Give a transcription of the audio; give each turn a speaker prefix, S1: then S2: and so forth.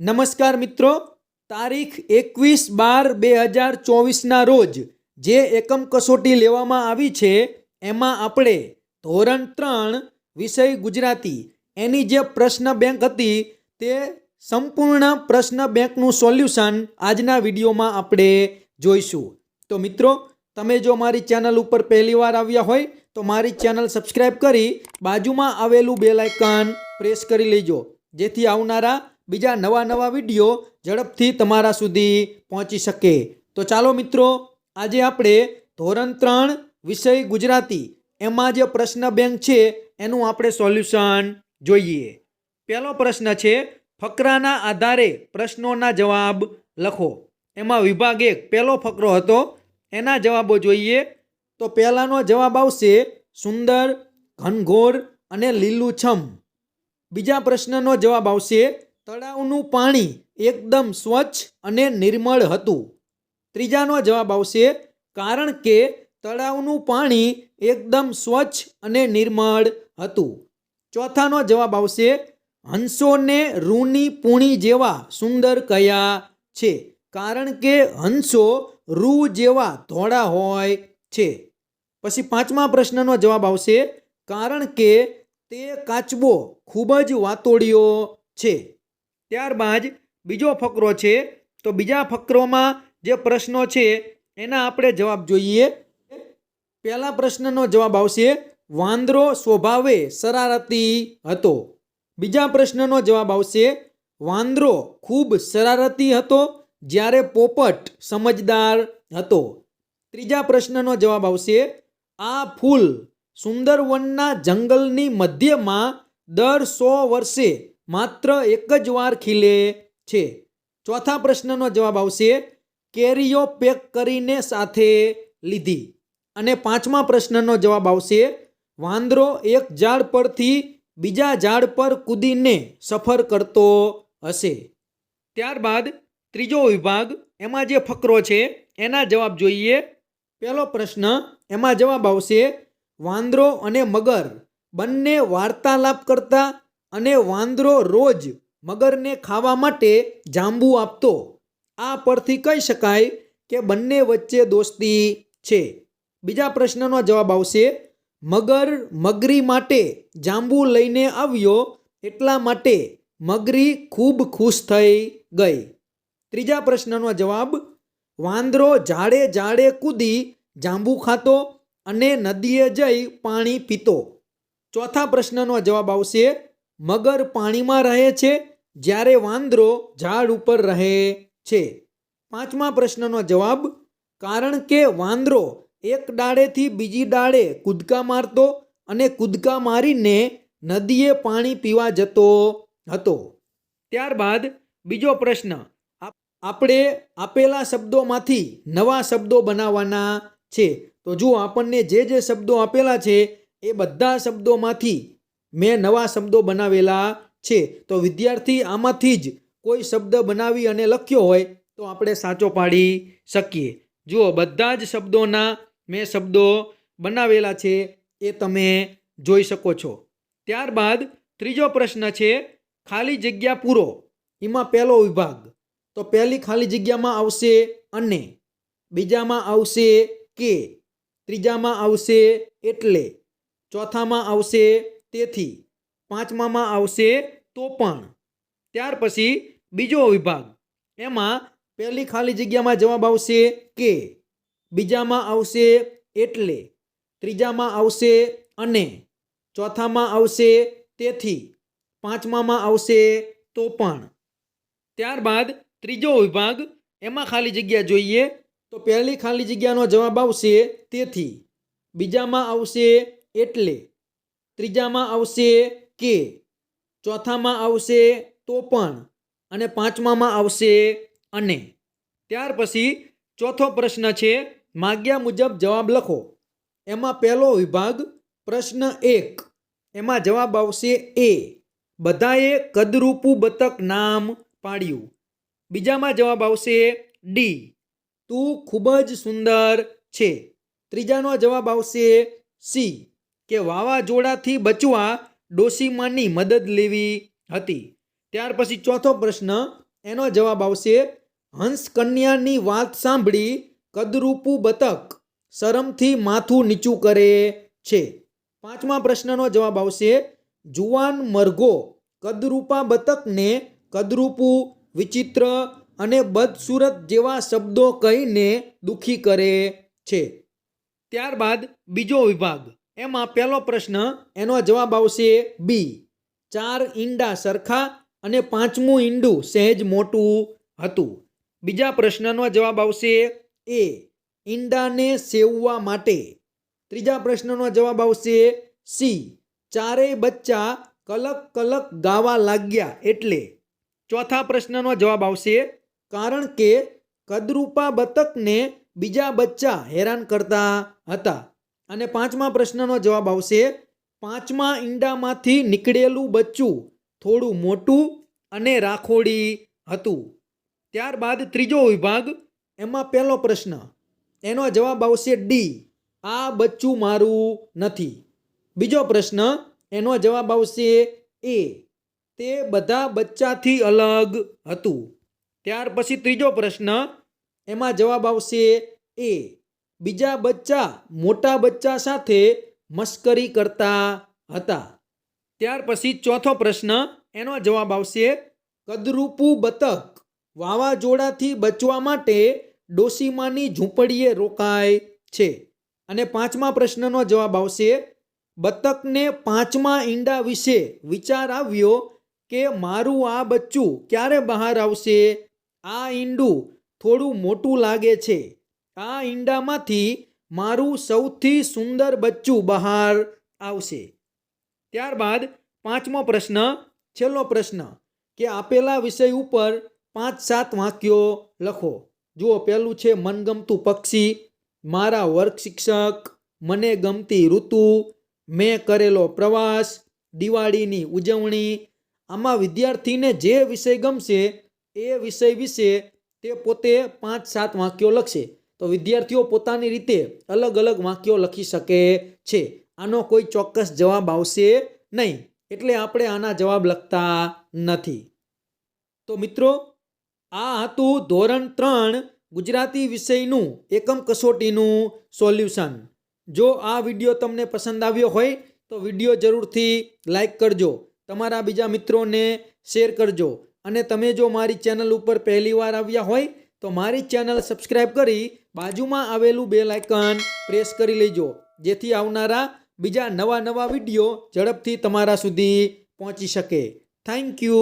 S1: નમસ્કાર મિત્રો. તારીખ એકવીસ બાર બે હજાર ચોવીસના રોજ જે એકમ કસોટી લેવામાં આવી છે, એમાં આપણે ધોરણ ત્રણ વિષય ગુજરાતી, એની જે પ્રશ્ન બેંક હતી, તે સંપૂર્ણ પ્રશ્ન બેંકનું સોલ્યુશન આજના વિડીયોમાં આપણે જોઈશું. તો મિત્રો, તમે જો મારી ચેનલ ઉપર પહેલીવાર આવ્યા હોય, તો મારી ચેનલ સબસ્ક્રાઈબ કરી બાજુમાં આવેલું બેલ આઇકન પ્રેસ કરી લેજો. જેથી આવનારા બીજા નવા નવા વીડિયો ઝડપથી તમારા સુધી પહોંચી શકે. તો ચાલો મિત્રો, આજે આપણે ધોરણ ત્રણ વિષય ગુજરાતી, એમાં જે પ્રશ્ન બેંક છે એનું આપણે સોલ્યુશન જોઈએ. પહેલો પ્રશ્ન છે, ફકરાના આધારે પ્રશ્નોના જવાબ લખો. એમાં વિભાગ એક પહેલો ફકરો હતો, એના જવાબો જોઈએ. તો પહેલાંનો જવાબ આવશે, સુંદર, ઘનઘોર અને લીલુંછમ. બીજા પ્રશ્નનો જવાબ આવશે તળાવનું પાણી એકદમ સ્વચ્છ અને નિર્મળ હતું. ત્રીજાનો જવાબ આવશે, કારણ કે તળાવનું પાણી એકદમ સ્વચ્છ અને નિર્મળ હતું. ચોથાનો જવાબ આવશે, હંસોને રૂની પૂણી જેવા સુંદર કયા છે? કારણ કે હંસો રૂ જેવા ધોળા હોય છે. પછી પાંચમા પ્રશ્નનો જવાબ આવશે, કારણ કે તે કાચબો ખૂબ જ વાતોડિયો છે. ત્યારબાદ બીજો ફકરો છે, તો બીજા ફકરોમાં જે પ્રશ્નો છે, એના આપણે જવાબ જોઈએ. પહેલા પ્રશ્નનો જવાબ આવશે, વાંદરો સ્વભાવે શરારતી હતો. બીજા પ્રશ્નનો જવાબ આવશે, વાંદરો ખૂબ શરારતી હતો જ્યારે પોપટ સમજદાર હતો. ત્રીજા પ્રશ્નનો જવાબ આવશે, આ ફૂલ સુંદરવનના જંગલની મધ્યમાં દર સો વર્ષે માત્ર એક જ વાર ખીલે છે. ચોથા પ્રશ્નનો જવાબ આવશે, કેરીઓ પેક કરીને સાથે લીધી. અને પાંચમા પ્રશ્નનો જવાબ આવશે, વાંદરો એક ઝાડ પરથી બીજા ઝાડ પર કૂદીને સફર કરતો હશે. ત્યારબાદ ત્રીજો વિભાગ, એમાં જે ફકરો છે, એના જવાબ જોઈએ. પહેલો પ્રશ્ન, એમાં જવાબ આવશે, વાંદરો અને મગર બંને વાર્તાલાપ કરતા અને વાંદરો રોજ મગરને ખાવા માટે જાંબુ આપતો. આ પરથી કહી શકાય કે બંને વચ્ચે દોસ્તી છે. બીજા પ્રશ્નનો જવાબ આવશે, મગર મગરી માટે જાંબુ લઈને આવ્યો એટલા માટે મગરી ખૂબ ખુશ થઈ ગઈ. ત્રીજા પ્રશ્નનો જવાબ, વાંદરો ઝાડે ઝાડે કૂદી જાંબુ ખાતો અને નદીએ જઈ પાણી પીતો. ચોથા પ્રશ્નનો જવાબ આવશે મગર પાણીમાં રહે છે, જ્યારે વાંદરો ઝાડ ઉપર રહે છે? પાંચમા પ્રશ્નનો જવાબ, કારણ કે વાંદરો એક ડાળેથી બીજી ડાળે કૂદકા મારતો અને કૂદકા મારીને નદીએ પાણી પીવા જતો હતો. ત્યારબાદ બીજો પ્રશ્ન આપણે આપેલા શબ્દોમાંથી નવા શબ્દો બનાવવાના છે. તો જુઓ, આપણને જે જે શબ્દો આપેલા છે, એ બધા શબ્દોમાંથી મેં નવા શબ્દો બનાવેલા છે. તો વિદ્યાર્થી આમાંથી જ કોઈ શબ્દ બનાવી અને લખ્યો હોય તો આપણે સાચો પાડી શકીએ. જુઓ, બધા જ શબ્દોના મેં શબ્દો બનાવેલા છે એ તમે જોઈ શકો છો. ત્યારબાદ ત્રીજો પ્રશ્ન છે, ખાલી જગ્યા પૂરો. એમાં પહેલો વિભાગ. તો પહેલી ખાલી જગ્યામાં આવશે અને. બીજામાં આવશે કે. ત્રીજામાં આવશે એટલે. ચોથામાં આવશે તેથી પાંચમામાં આવશે તો પણ ત્યાર પછી બીજો વિભાગ. એમાં પહેલી ખાલી જગ્યામાં જવાબ આવશે કે. બીજામાં આવશે એટલે. ત્રીજામાં આવશે અને. ચોથામાં આવશે તેથી. પાંચમામાં આવશે તો પણ ત્યારબાદ ત્રીજો વિભાગ. એમાં ખાલી જગ્યા જોઈએ તો પહેલી ખાલી જગ્યાનો જવાબ આવશે તેથી. બીજામાં આવશે એટલે. ત્રીજામાં આવશે કે, ચોથામાં આવશે તો પણ અને પાંચમામાં આવશે અને. ત્યાર પછી ચોથો પ્રશ્ન છે, માગ્યા મુજબ જવાબ લખો. એમાં પહેલો વિભાગ પ્રશ્ન એક, એમાં જવાબ આવશે એ. બધાએ કદરૂપું બતક નામ પાડ્યું. બીજામાં જવાબ આવશે ડી. તું ખૂબ જ સુંદર છે. ત્રીજાનો જવાબ આવશે સી. કે વાવાઝોડાથી બચવા ડોસીમાની મદદ લેવી હતી. ત્યાર પછી ચોથો પ્રશ્ન એનો જવાબ આવશે, હંસ કન્યાની વાત સાંભળી કદરૂપું બતક શરમથી માથું નીચું કરે છે. પાંચમા પ્રશ્નનો જવાબ આવશે, જુવાન મરઘો કદરૂપા બતકને કદરૂપું વિચિત્ર અને બદસુરત જેવા શબ્દો કહીને દુઃખી કરે છે. ત્યારબાદ બીજો વિભાગ એમાં પહેલો પ્રશ્ન, એનો જવાબ આવશે બી ચાર ઈંડા સરખા અને પાંચમું ઈંડું સહેજ મોટું હતું. બીજા પ્રશ્નનો જવાબ આવશે એ ઈંડાને સેવવા માટે. ત્રીજા પ્રશ્નનો જવાબ આવશે સી ચારેય બચ્ચા કલક કલક ગાવા લાગ્યા એટલે. ચોથા પ્રશ્નનો જવાબ આવશે, કારણ કે કદરૂપા બતકને બીજા બચ્ચા હેરાન કરતા હતા. અને પાંચમા પ્રશ્નનો જવાબ આવશે. પાંચમા ઈંડામાંથી નીકળેલું બચ્ચું થોડું મોટું અને રાખોડી હતું. ત્યારબાદ ત્રીજો વિભાગ, એમાં પહેલો પ્રશ્ન, એનો જવાબ આવશે ડી આ બચ્ચું મારું નથી. બીજો પ્રશ્ન, એનો જવાબ આવશે એ તે બધા બચ્ચાથી અલગ હતું. ત્યાર પછી ત્રીજો પ્રશ્ન, એમાં જવાબ આવશે એ બીજા બચ્ચા મોટા બચ્ચા સાથે મસ્કરી કરતા હતા. ત્યાર પછી ચોથો પ્રશ્ન એનો જવાબ આવશે, કદરૂપુ બતક વાવાઝોડાથી બચવા માટે ડોસીમાની ઝૂંપડીએ રોકાય છે? અને પાંચમા પ્રશ્નનો જવાબ આવશે, બતકને પાંચમા ઈંડા વિશે વિચાર આવ્યો કે મારું આ બચ્ચું ક્યારે બહાર આવશે? આ ઈંડું થોડું મોટું લાગે છે. આ ઈંડામાંથી મારું સૌથી સુંદર બચ્ચું બહાર આવશે. ત્યારબાદ પાંચમો પ્રશ્ન, છેલ્લો પ્રશ્ન, કે આપેલા વિષય ઉપર પાંચ સાત વાક્યો લખો. જુઓ, પહેલું છે, મનગમતું પક્ષી, મારા વર્ગ શિક્ષક, મને ગમતી ઋતુ, મેં કરેલો પ્રવાસ, દિવાળીની ઉજવણી, આમાં વિદ્યાર્થીને જે વિષય ગમશે, એ વિષય વિશે તે પોતે પાંચ સાત વાક્યો લખશે. તો વિદ્યાર્થીઓ પોતાની રીતે અલગ અલગ વાક્યો લખી શકે છે. આનો કોઈ ચોક્કસ જવાબ આવશે નહીં. એટલે આપણે આના જવાબ લખતા નથી. તો મિત્રો, આ હતું ધોરણ ત્રણ ગુજરાતી વિષયનું એકમ કસોટીનું સોલ્યુશન. જો આ વીડિયો તમને પસંદ આવ્યો હોય, તો વીડિયો જરૂરથી લાઈક કરજો. તમારા બીજા મિત્રોને શેર કરજો. અને તમે જો મારી ચેનલ ઉપર પહેલીવાર આવ્યા હોય, તો મારી ચેનલ સબસ્ક્રાઈબ કરી બાજુમાં આવેલું બેલ આઇકન પ્રેસ કરી લેજો. જેથી આવનારા બીજા નવા નવા વીડિયો ઝડપથી તમારા સુધી પહોંચી શકે. Thank you